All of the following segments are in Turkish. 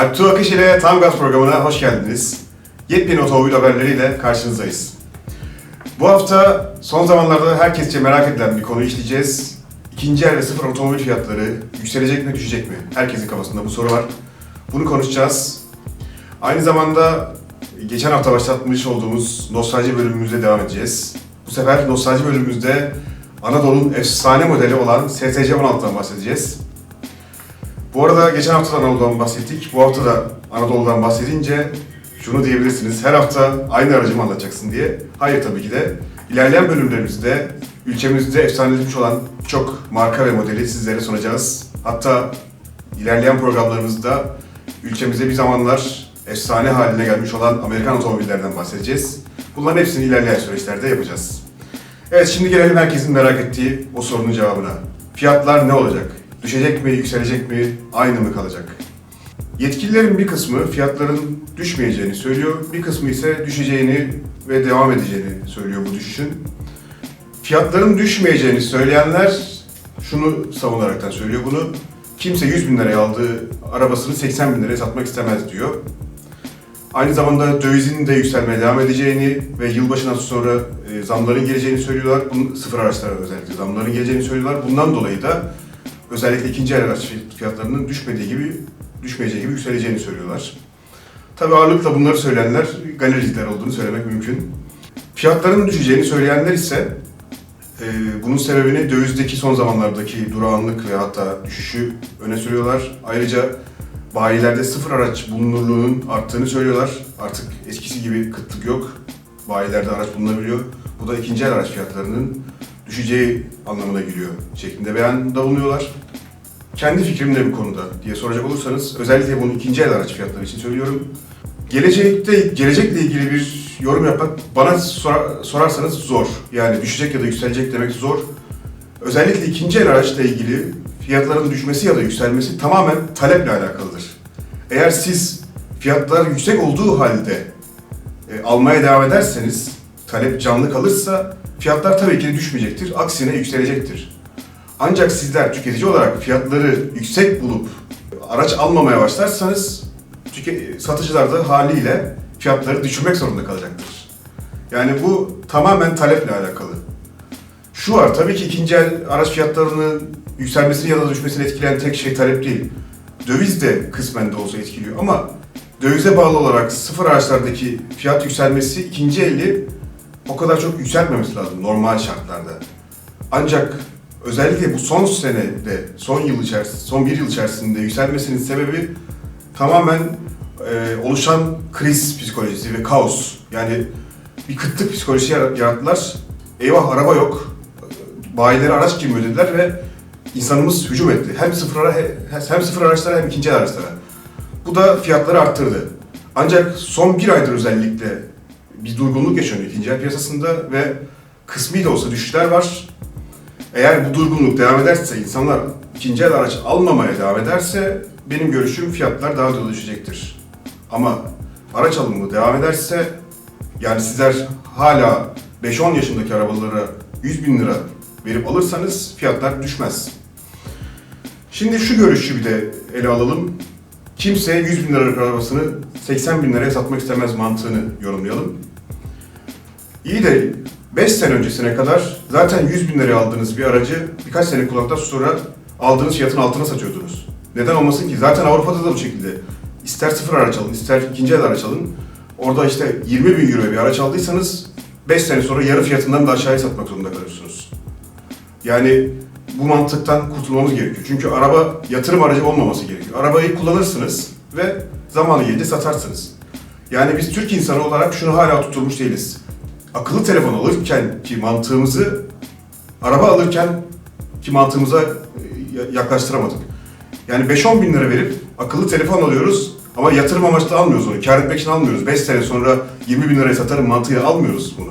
Alp Akış ile Tam Gaz programına hoş geldiniz. Yepyeni otomobil haberleriyle karşınızdayız. Bu hafta son zamanlarda herkesçe merak edilen bir konu işleyeceğiz. İkinci el ve sıfır otomobil fiyatları yükselecek mi düşecek mi? Herkesin kafasında bu soru var. Bunu konuşacağız. Aynı zamanda geçen hafta başlatmış olduğumuz nostalji bölümümüzde devam edeceğiz. Bu sefer nostalji bölümümüzde Anadolu'nun efsane modeli olan STC 16'dan bahsedeceğiz. Bu arada geçen hafta da Anadolu'dan bahsettik. Bu hafta da Anadolu'dan bahsedince şunu diyebilirsiniz. Her hafta aynı aracı mı anlatacaksın diye. Hayır tabii ki de. İlerleyen bölümlerimizde ülkemizde efsaneleşmiş olan çok marka ve modeli sizlere sunacağız. Hatta ilerleyen programlarımızda ülkemizde bir zamanlar efsane haline gelmiş olan Amerikan otomobillerden bahsedeceğiz. Bunların hepsini ilerleyen süreçlerde yapacağız. Evet şimdi gelelim herkesin merak ettiği o sorunun cevabına. Fiyatlar ne olacak? Düşecek mi, yükselecek mi, aynı mı kalacak? Yetkililerin bir kısmı fiyatların düşmeyeceğini söylüyor, bir kısmı ise düşeceğini ve devam edeceğini söylüyor bu düşüşün. Fiyatların düşmeyeceğini söyleyenler şunu savunaraktan söylüyor bunu. Kimse 100 bin liraya aldığı arabasını 80 bin liraya satmak istemez diyor. Aynı zamanda dövizin de yükselmeye devam edeceğini ve yılbaşından sonra e, zamların geleceğini söylüyorlar. Bunun sıfır araçlara özellikle zamların geleceğini söylüyorlar. Bundan dolayı da özellikle ikinci el araç fiyatlarının düşmediği gibi, düşmeyeceği gibi yükseleceğini söylüyorlar. Tabi ağırlıkla bunları söyleyenler galericiler olduğunu söylemek mümkün. Fiyatların düşeceğini söyleyenler ise e, bunun sebebini dövizdeki son zamanlardaki durağanlık ve hatta düşüşü öne sürüyorlar. Ayrıca bayilerde sıfır araç bulunurluğunun arttığını söylüyorlar. Artık eskisi gibi kıtlık yok. Bayilerde araç bulunabiliyor. Bu da ikinci el araç fiyatlarının düşeceği anlamına geliyor şeklinde beyanda bulunuyorlar. Kendi fikrim ne bu konuda diye soracak olursanız özellikle bunu ikinci el araç fiyatları için söylüyorum. Gelecekte gelecekle ilgili bir yorum yapmak bana sor- sorarsanız zor. Yani düşecek ya da yükselecek demek zor. Özellikle ikinci el araçla ilgili fiyatların düşmesi ya da yükselmesi tamamen taleple alakalıdır. Eğer siz fiyatlar yüksek olduğu halde e, almaya devam ederseniz, talep canlı kalırsa fiyatlar tabii ki düşmeyecektir. Aksine yükselecektir. Ancak sizler tüketici olarak fiyatları yüksek bulup araç almamaya başlarsanız satıcılar da haliyle fiyatları düşürmek zorunda kalacaktır. Yani bu tamamen taleple alakalı. Şu var, tabii ki ikinci el araç fiyatlarının yükselmesini ya da düşmesini etkileyen tek şey talep değil. Döviz de kısmen de olsa etkiliyor ama dövize bağlı olarak sıfır araçlardaki fiyat yükselmesi ikinci eli o kadar çok yükseltmemesi lazım normal şartlarda. Ancak özellikle bu son senede, son yıl içerisinde, son bir yıl içerisinde yükselmesinin sebebi tamamen e, oluşan kriz psikolojisi ve kaos. Yani bir kıtlık psikolojisi yarat- yarattılar. Eyvah araba yok. Bayilere araç girmiyor dediler ve insanımız hücum etti. Hem sıfır, ara, hem sıfır araçlara hem ikinci araçlara. Bu da fiyatları arttırdı. Ancak son bir aydır özellikle bir durgunluk yaşanıyor ikinci el piyasasında ve kısmi de olsa düşüşler var. Eğer bu durgunluk devam ederse, insanlar ikinci el araç almamaya devam ederse benim görüşüm fiyatlar daha da düşecektir. Ama araç alımı devam ederse yani sizler hala 5-10 yaşındaki arabalara 100 bin lira verip alırsanız fiyatlar düşmez. Şimdi şu görüşü bir de ele alalım. Kimse 100 bin liralık arabasını 80 bin liraya satmak istemez mantığını yorumlayalım. İyi de 5 sene öncesine kadar zaten 100 bin liraya aldığınız bir aracı birkaç sene kullandıktan sonra aldığınız fiyatın altına satıyordunuz. Neden olmasın ki? Zaten Avrupa'da da bu şekilde. İster sıfır araç alın, ister ikinci el araç alın. Orada işte 20 bin euroya bir araç aldıysanız 5 sene sonra yarı fiyatından da aşağıya satmak zorunda kalıyorsunuz. Yani bu mantıktan kurtulmamız gerekiyor. Çünkü araba yatırım aracı olmaması gerekiyor. Arabayı kullanırsınız ve zamanı gelince satarsınız. Yani biz Türk insanı olarak şunu hala tutturmuş değiliz. Akıllı telefon alırken ki mantığımızı araba alırken ki mantığımıza e, yaklaştıramadık. Yani 5-10 bin lira verip akıllı telefon alıyoruz ama yatırım amaçlı almıyoruz onu. Kar etmek için almıyoruz. 5 sene sonra 20 bin liraya satarım mantığıyla almıyoruz bunu.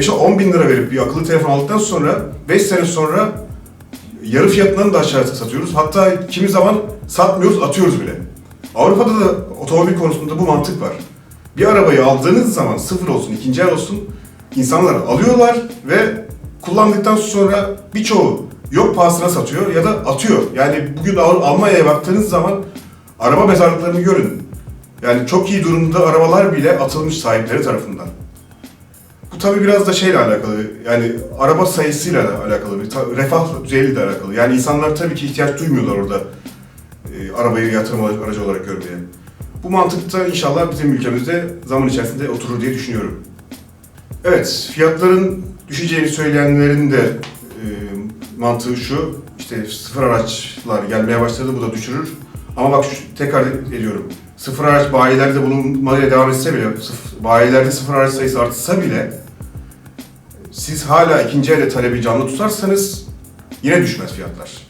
5'e 10 bin lira verip bir akıllı telefon aldıktan sonra 5 sene sonra yarı fiyatından da aşağı satıyoruz. Hatta kimi zaman satmıyoruz, atıyoruz bile. Avrupa'da da otomobil konusunda bu mantık var. Bir arabayı aldığınız zaman sıfır olsun, ikinci el olsun insanlar alıyorlar ve kullandıktan sonra birçoğu yok pahasına satıyor ya da atıyor. Yani bugün Al- Almanya'ya baktığınız zaman Araba mezarlıklarını görün. Yani çok iyi durumda arabalar bile atılmış sahipleri tarafından. Bu tabii biraz da şeyle alakalı, yani araba sayısıyla alakalı, refah düzeyiyle de alakalı. Yani insanlar tabii ki ihtiyaç duymuyorlar orada e, arabayı yatırım aracı olarak görmeye. Bu mantıkta inşallah bizim ülkemizde zaman içerisinde oturur diye düşünüyorum. Evet, fiyatların düşeceğini söyleyenlerin de e, mantığı şu, işte sıfır araçlar gelmeye başladı, bu da düşürür. Ama bak tekrar ediyorum, sıfır araç bayilerde bulunmaya devam etse bile, sıf- bayilerde sıfır araç sayısı artsa bile, siz hala ikinci elde talebi canlı tutarsanız yine düşmez fiyatlar.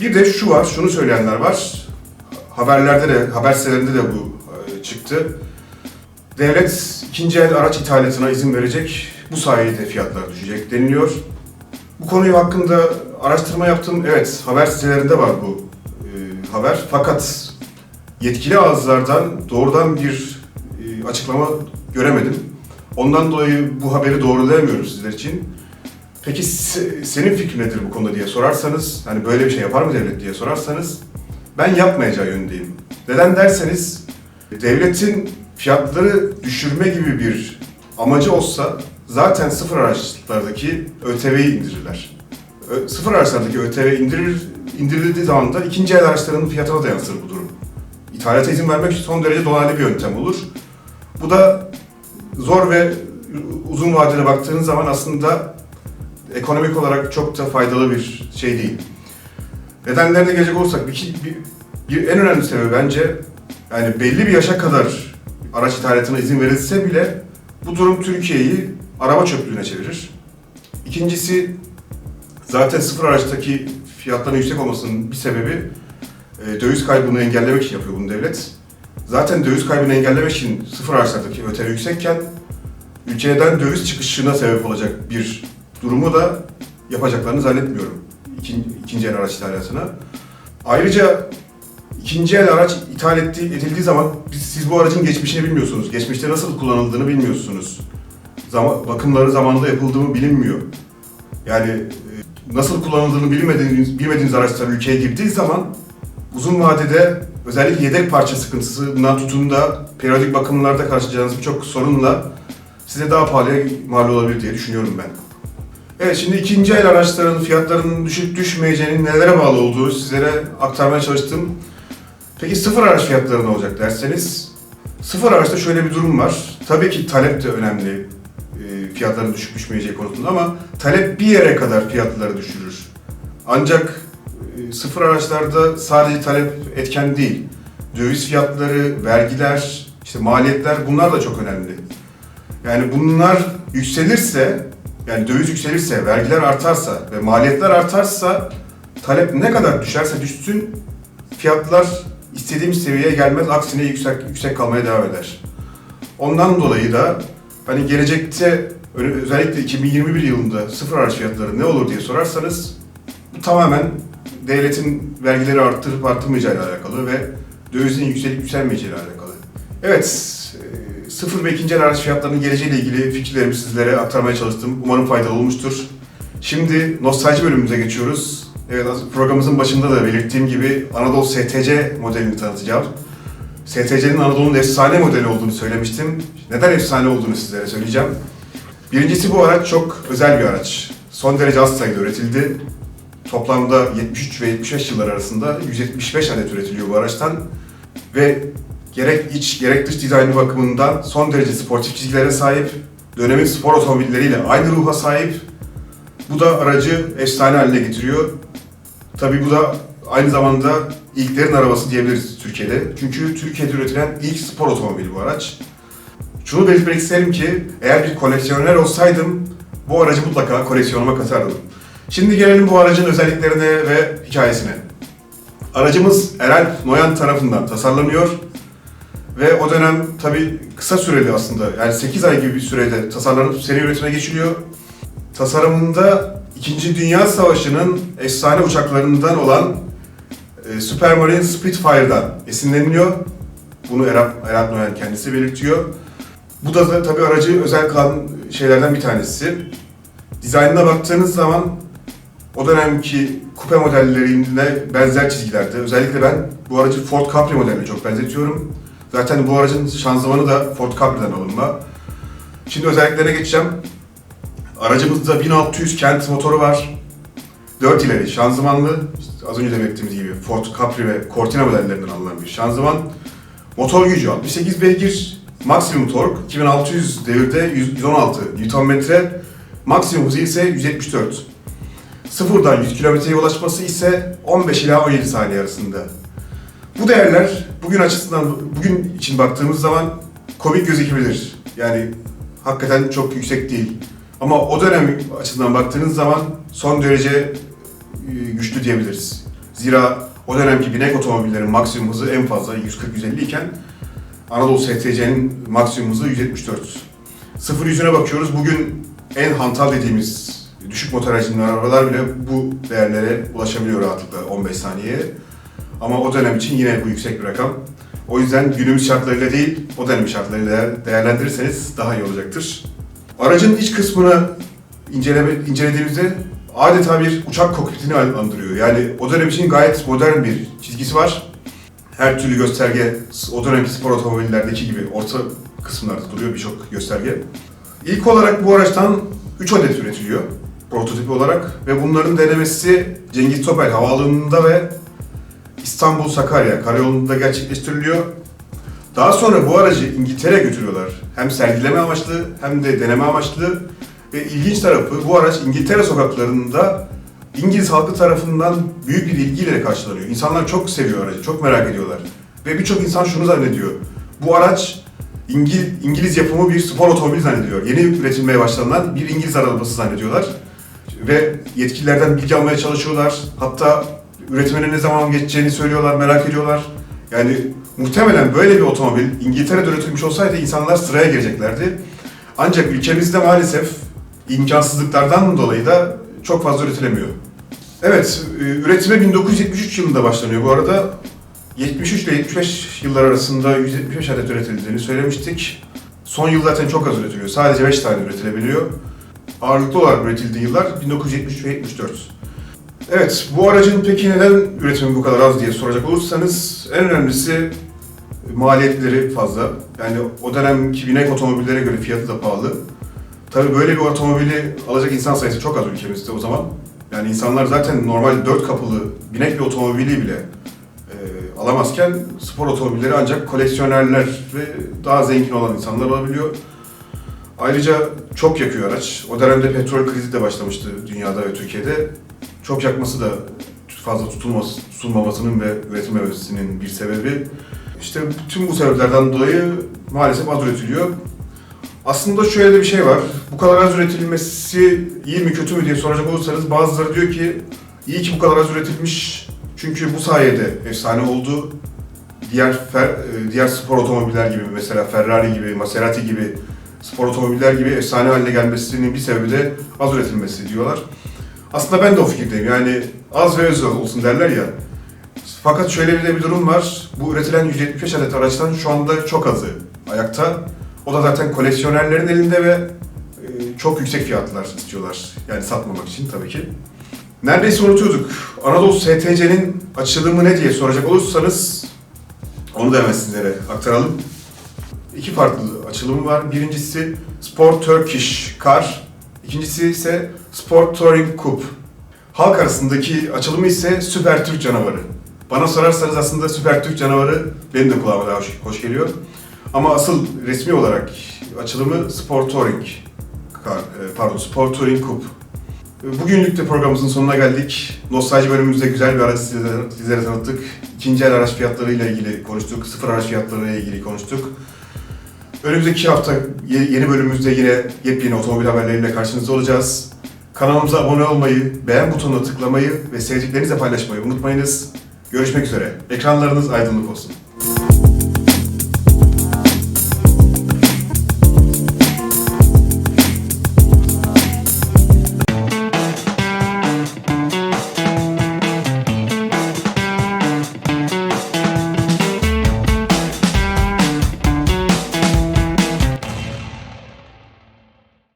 Bir de şu var, şunu söyleyenler var, haberlerde de, haber sitelerinde de bu e, çıktı. Devlet ikinci el araç ithalatına izin verecek, bu sayede fiyatlar düşecek deniliyor. Bu konuyu hakkında araştırma yaptım. Evet, haber sitelerinde var bu e, haber. Fakat yetkili ağızlardan doğrudan bir e, açıklama göremedim. Ondan dolayı bu haberi doğrulayamıyorum sizler için. Peki se- senin fikrin nedir bu konuda diye sorarsanız, hani böyle bir şey yapar mı devlet diye sorarsanız, ben yapmayacağı yönündeyim. Neden derseniz, devletin fiyatları düşürme gibi bir amacı olsa zaten sıfır araçlardaki ÖTV'yi indirirler. Ö- sıfır araçlardaki ÖTV indirir, indirildiği zaman da ikinci el araçlarının fiyatına da yansır bu durum. İthalata izin vermek son derece dolaylı bir yöntem olur. Bu da zor ve uzun vadede baktığınız zaman aslında ekonomik olarak çok da faydalı bir şey değil. Nedenlerine gelecek olursak bir, bir, bir en önemli sebebi bence yani belli bir yaşa kadar araç ithalatına izin verilse bile bu durum Türkiye'yi araba çöplüğüne çevirir. İkincisi zaten sıfır araçtaki fiyatların yüksek olmasının bir sebebi e, döviz kaybını engellemek için yapıyor bunu devlet. Zaten döviz kaybını engellemek için sıfır araçlardaki ÖTV yüksekken ülkeden döviz çıkışına sebep olacak bir durumu da yapacaklarını zannetmiyorum ikinci, ikinci el araç ithalatına. Ayrıca ikinci el araç ithal etti, edildiği zaman biz, siz bu aracın geçmişini bilmiyorsunuz. Geçmişte nasıl kullanıldığını bilmiyorsunuz. Zaman, bakımları zamanında yapıldığını bilinmiyor. Yani e, nasıl kullanıldığını bilmediğiniz, bilmediğiniz araçlar ülkeye girdiği zaman uzun vadede özellikle yedek parça sıkıntısından tutun da periyodik bakımlarda karşılayacağınız birçok sorunla size daha pahalıya mal olabilir diye düşünüyorum ben. Evet şimdi ikinci el araçların fiyatlarının düşüp düşmeyeceğinin nelere bağlı olduğu sizlere aktarmaya çalıştım. Peki sıfır araç fiyatları ne olacak derseniz, sıfır araçta şöyle bir durum var. Tabii ki talep de önemli e, fiyatların düşüp düşmeyeceği konusunda ama talep bir yere kadar fiyatları düşürür. Ancak e, sıfır araçlarda sadece talep etken değil. Döviz fiyatları, vergiler, işte maliyetler bunlar da çok önemli. Yani bunlar yükselirse, yani döviz yükselirse, vergiler artarsa ve maliyetler artarsa talep ne kadar düşerse düşsün fiyatlar istediğimiz seviyeye gelmez, aksine yüksek, yüksek kalmaya devam eder. Ondan dolayı da hani gelecekte özellikle 2021 yılında sıfır araç fiyatları ne olur diye sorarsanız bu tamamen devletin vergileri arttırıp arttırmayacağı ile alakalı ve dövizin yükselip yükselmeyeceği ile alakalı. Evet, sıfır ve ikinci el araç fiyatlarının geleceğiyle ilgili fikirlerimi sizlere aktarmaya çalıştım. Umarım faydalı olmuştur. Şimdi nostalji bölümümüze geçiyoruz. Evet, programımızın başında da belirttiğim gibi Anadolu STC modelini tanıtacağım. STC'nin Anadolu'nun efsane modeli olduğunu söylemiştim. Neden efsane olduğunu sizlere söyleyeceğim. Birincisi bu araç çok özel bir araç. Son derece az sayıda üretildi. Toplamda 73 ve 75 yıllar arasında 175 adet üretiliyor bu araçtan. Ve gerek iç gerek dış dizaynı bakımından son derece sportif çizgilere sahip, dönemin spor otomobilleriyle aynı ruha sahip. Bu da aracı efsane haline getiriyor. Tabii bu da aynı zamanda ilklerin arabası diyebiliriz Türkiye'de. Çünkü Türkiye'de üretilen ilk spor otomobili bu araç. Şunu belirtmek isterim ki eğer bir koleksiyoner olsaydım bu aracı mutlaka koleksiyonuma katardım. Şimdi gelelim bu aracın özelliklerine ve hikayesine. Aracımız Erel Noyan tarafından tasarlanıyor ve o dönem tabii kısa süreli aslında yani 8 ay gibi bir sürede tasarlanıp seri üretime geçiliyor. Tasarımında 2. Dünya Savaşı'nın efsane uçaklarından olan e, Supermarine Spitfire'dan esinleniliyor. Bunu Erap, Erap Noyan kendisi belirtiyor. Bu da tabii aracı özel kılan şeylerden bir tanesi. Dizaynına baktığınız zaman o dönemki kupe modellerine benzer çizgilerde. Özellikle ben bu aracı Ford Capri modeline çok benzetiyorum. Zaten bu aracın şanzımanı da Ford Capri'den alınma. Şimdi özelliklerine geçeceğim. Aracımızda 1600 kent motoru var. 4 ileri şanzımanlı, az önce de belirttiğimiz gibi Ford Capri ve Cortina modellerinden alınan bir şanzıman. Motor gücü 68 beygir, maksimum tork 2600 devirde 116 Nm, maksimum hızı ise 174. Sıfırdan 100 kilometreye ulaşması ise 15 ila 17 saniye arasında. Bu değerler bugün açısından bugün için baktığımız zaman komik gözükebilir. Yani hakikaten çok yüksek değil. Ama o dönem açısından baktığınız zaman son derece e, güçlü diyebiliriz. Zira o dönemki binek otomobillerin maksimum hızı en fazla 140-150 iken Anadolu STC'nin maksimum hızı 174. Sıfır yüzüne bakıyoruz. Bugün en hantal dediğimiz düşük motor hacimli arabalar bile bu değerlere ulaşabiliyor rahatlıkla 15 saniyeye. Ama o dönem için yine bu yüksek bir rakam. O yüzden günümüz şartlarıyla değil, o dönem şartlarıyla değerlendirirseniz daha iyi olacaktır. Aracın iç kısmını inceleme, incelediğimizde adeta bir uçak kokpitini andırıyor. Yani o dönem için gayet modern bir çizgisi var. Her türlü gösterge o dönemki spor otomobillerdeki gibi orta kısımlarda duruyor birçok gösterge. İlk olarak bu araçtan 3 adet üretiliyor prototip olarak ve bunların denemesi Cengiz Topel Havaalanı'nda ve İstanbul Sakarya karayolunda gerçekleştiriliyor. Daha sonra bu aracı İngiltere'ye götürüyorlar. Hem sergileme amaçlı hem de deneme amaçlı. Ve ilginç tarafı bu araç İngiltere sokaklarında İngiliz halkı tarafından büyük bir ilgiyle karşılanıyor. İnsanlar çok seviyor aracı, çok merak ediyorlar. Ve birçok insan şunu zannediyor. Bu araç İngil, İngiliz yapımı bir spor otomobili zannediyor. Yeni üretilmeye başlanan bir İngiliz arabası zannediyorlar. Ve yetkililerden bilgi almaya çalışıyorlar. Hatta üretimine ne zaman geçeceğini söylüyorlar, merak ediyorlar. Yani muhtemelen böyle bir otomobil İngiltere'de üretilmiş olsaydı insanlar sıraya gireceklerdi. Ancak ülkemizde maalesef imkansızlıklardan dolayı da çok fazla üretilemiyor. Evet, e, üretime 1973 yılında başlanıyor bu arada. 73 ile 75 yıllar arasında 175 adet üretildiğini söylemiştik. Son yıl zaten çok az üretiliyor. Sadece 5 tane üretilebiliyor. Ağırlıklı olarak üretildiği yıllar 1973 ve 74. Evet, bu aracın peki neden üretimi bu kadar az diye soracak olursanız en önemlisi maliyetleri fazla. Yani o dönemki binek otomobillere göre fiyatı da pahalı. Tabii böyle bir otomobili alacak insan sayısı çok az ülkemizde o zaman. Yani insanlar zaten normal dört kapılı binek bir otomobili bile e, alamazken spor otomobilleri ancak koleksiyonerler ve daha zengin olan insanlar alabiliyor. Ayrıca çok yakıyor araç. O dönemde petrol krizi de başlamıştı dünyada ve Türkiye'de. Çok yakması da fazla tutulması, tutulmamasının ve üretilmemesinin bir sebebi. İşte tüm bu sebeplerden dolayı maalesef az üretiliyor. Aslında şöyle de bir şey var. Bu kadar az üretilmesi iyi mi kötü mü diye soracak olursanız bazıları diyor ki iyi ki bu kadar az üretilmiş. Çünkü bu sayede efsane oldu. Diğer fer, e, diğer spor otomobiller gibi mesela Ferrari gibi, Maserati gibi spor otomobiller gibi efsane haline gelmesinin bir sebebi de az üretilmesi diyorlar. Aslında ben de o fikirdeyim. Yani az ve öz olsun derler ya. Fakat şöyle bir de bir durum var. Bu üretilen 175 adet araçtan şu anda çok azı ayakta. O da zaten koleksiyonerlerin elinde ve e, çok yüksek fiyatlar istiyorlar. Yani satmamak için tabii ki. Neredeyse unutuyorduk. Anadolu STC'nin açılımı ne diye soracak olursanız onu da hemen sizlere aktaralım. İki farklı açılımı var. Birincisi Sport Turkish Car, ikincisi ise Sport Touring Coupe. Halk arasındaki açılımı ise Süper Türk Canavarı. Bana sorarsanız aslında Süper Türk Canavarı benim de kulağıma daha hoş, geliyor. Ama asıl resmi olarak açılımı Sport Touring e, pardon Sport Touring Coupe. Bugünlük de programımızın sonuna geldik. Nostalji bölümümüzde güzel bir araç sizlere, sizlere tanıttık. İkinci el araç fiyatlarıyla ilgili konuştuk, sıfır araç fiyatlarıyla ilgili konuştuk. Önümüzdeki hafta ye- yeni bölümümüzde yine yepyeni otomobil haberleriyle karşınızda olacağız. Kanalımıza abone olmayı, beğen butonuna tıklamayı ve sevdiklerinizle paylaşmayı unutmayınız. Görüşmek üzere. Ekranlarınız aydınlık olsun.